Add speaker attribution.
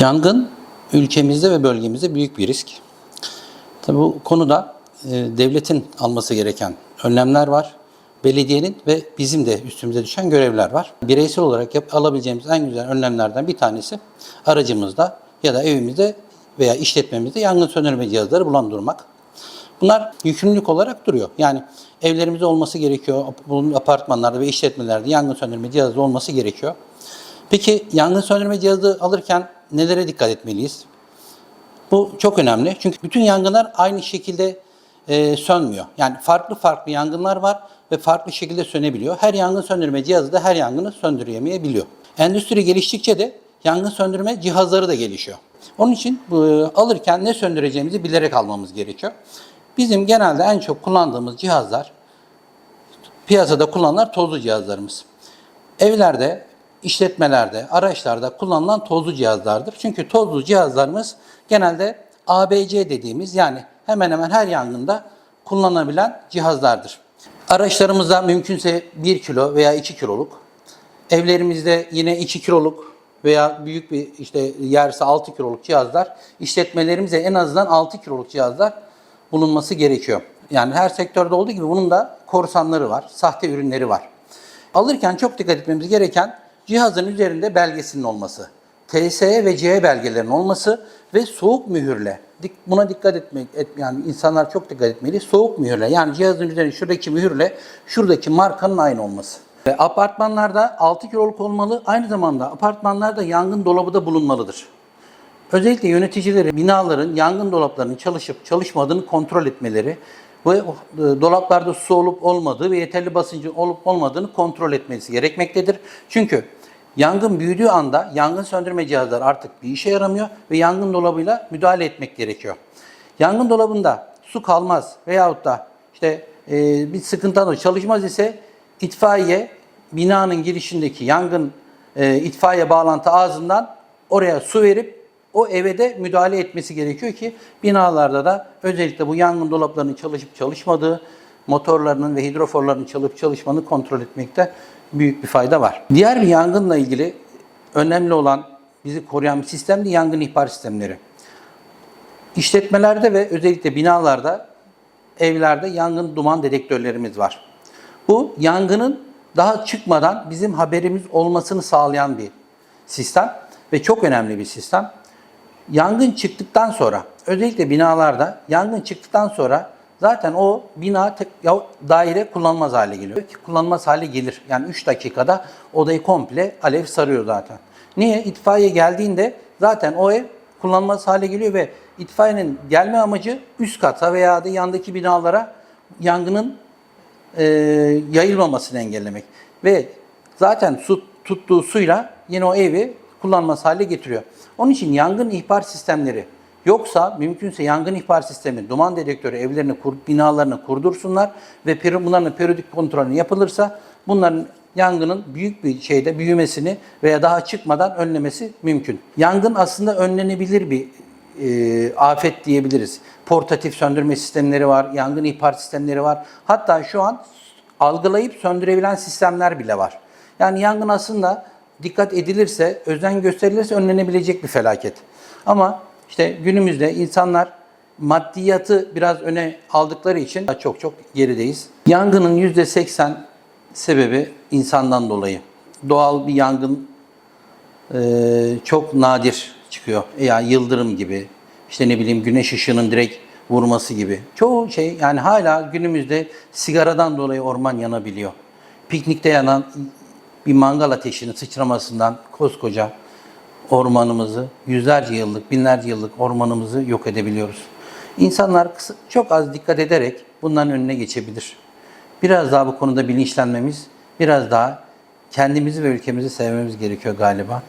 Speaker 1: Yangın ülkemizde ve bölgemizde büyük bir risk. Tabii bu konuda e, devletin alması gereken önlemler var. Belediyenin ve bizim de üstümüze düşen görevler var. Bireysel olarak yap, alabileceğimiz en güzel önlemlerden bir tanesi aracımızda ya da evimizde veya işletmemizde yangın söndürme cihazları bulundurmak. Bunlar yükümlülük olarak duruyor. Yani evlerimizde olması gerekiyor, apartmanlarda ve işletmelerde yangın söndürme cihazı olması gerekiyor. Peki yangın söndürme cihazı alırken nelere dikkat etmeliyiz? Bu çok önemli. Çünkü bütün yangınlar aynı şekilde e, sönmüyor. Yani farklı farklı yangınlar var ve farklı şekilde sönebiliyor. Her yangın söndürme cihazı da her yangını söndüremeyebiliyor. Endüstri geliştikçe de yangın söndürme cihazları da gelişiyor. Onun için bu, alırken ne söndüreceğimizi bilerek almamız gerekiyor. Bizim genelde en çok kullandığımız cihazlar piyasada kullanılan tozlu cihazlarımız. Evlerde, işletmelerde, araçlarda kullanılan tozlu cihazlardır. Çünkü tozlu cihazlarımız genelde ABC dediğimiz yani hemen hemen her yangında kullanılabilen cihazlardır. Araçlarımızda mümkünse 1 kilo veya 2 kiloluk, evlerimizde yine 2 kiloluk veya büyük bir işte yerse 6 kiloluk cihazlar, işletmelerimize en azından 6 kiloluk cihazlar bulunması gerekiyor. Yani her sektörde olduğu gibi bunun da korsanları var, sahte ürünleri var. Alırken çok dikkat etmemiz gereken cihazın üzerinde belgesinin olması, TSE ve CE belgelerinin olması ve soğuk mühürle. Buna dikkat etmek, et, yani insanlar çok dikkat etmeli. Soğuk mühürle yani cihazın üzerinde şuradaki mühürle şuradaki markanın aynı olması. Ve apartmanlarda 6 kiloluk olmalı. Aynı zamanda apartmanlarda yangın dolabı da bulunmalıdır. Özellikle yöneticileri binaların yangın dolaplarının çalışıp çalışmadığını kontrol etmeleri ve e, dolaplarda su olup olmadığı ve yeterli basıncın olup olmadığını kontrol etmesi gerekmektedir. Çünkü yangın büyüdüğü anda yangın söndürme cihazları artık bir işe yaramıyor ve yangın dolabıyla müdahale etmek gerekiyor. Yangın dolabında su kalmaz veyahut da işte e, bir sıkıntıdan dolayı çalışmaz ise itfaiye binanın girişindeki yangın e, itfaiye bağlantı ağzından oraya su verip o eve de müdahale etmesi gerekiyor ki binalarda da özellikle bu yangın dolaplarının çalışıp çalışmadığı, motorlarının ve hidroforlarının çalışıp çalışmadığını kontrol etmekte büyük bir fayda var. Diğer bir yangınla ilgili önemli olan bizi koruyan bir sistem de yangın ihbar sistemleri. İşletmelerde ve özellikle binalarda, evlerde yangın duman dedektörlerimiz var. Bu yangının daha çıkmadan bizim haberimiz olmasını sağlayan bir sistem ve çok önemli bir sistem. Yangın çıktıktan sonra, özellikle binalarda yangın çıktıktan sonra zaten o bina ya daire kullanılmaz hale geliyor. Kullanılmaz hale gelir. Yani 3 dakikada odayı komple alev sarıyor zaten. Niye? İtfaiye geldiğinde zaten o ev kullanılmaz hale geliyor ve itfaiyenin gelme amacı üst kata veya da yandaki binalara yangının e, yayılmamasını engellemek. Ve zaten su tuttuğu suyla yine o evi kullanması hale getiriyor. Onun için yangın ihbar sistemleri yoksa mümkünse yangın ihbar sistemi, duman dedektörü evlerini, kur, binalarını kurdursunlar ve bunların periyodik kontrolü yapılırsa bunların yangının büyük bir şeyde büyümesini veya daha çıkmadan önlemesi mümkün. Yangın aslında önlenebilir bir e, afet diyebiliriz. Portatif söndürme sistemleri var, yangın ihbar sistemleri var. Hatta şu an algılayıp söndürebilen sistemler bile var. Yani yangın aslında dikkat edilirse, özen gösterilirse önlenebilecek bir felaket. Ama işte günümüzde insanlar maddiyatı biraz öne aldıkları için çok çok gerideyiz. Yangının %80 sebebi insandan dolayı. Doğal bir yangın e, çok nadir çıkıyor. Yani yıldırım gibi, işte ne bileyim güneş ışığının direkt vurması gibi. Çoğu şey yani hala günümüzde sigaradan dolayı orman yanabiliyor. Piknikte yanan bir mangal ateşinin sıçramasından koskoca ormanımızı, yüzlerce yıllık, binlerce yıllık ormanımızı yok edebiliyoruz. İnsanlar çok az dikkat ederek bunların önüne geçebilir. Biraz daha bu konuda bilinçlenmemiz, biraz daha kendimizi ve ülkemizi sevmemiz gerekiyor galiba.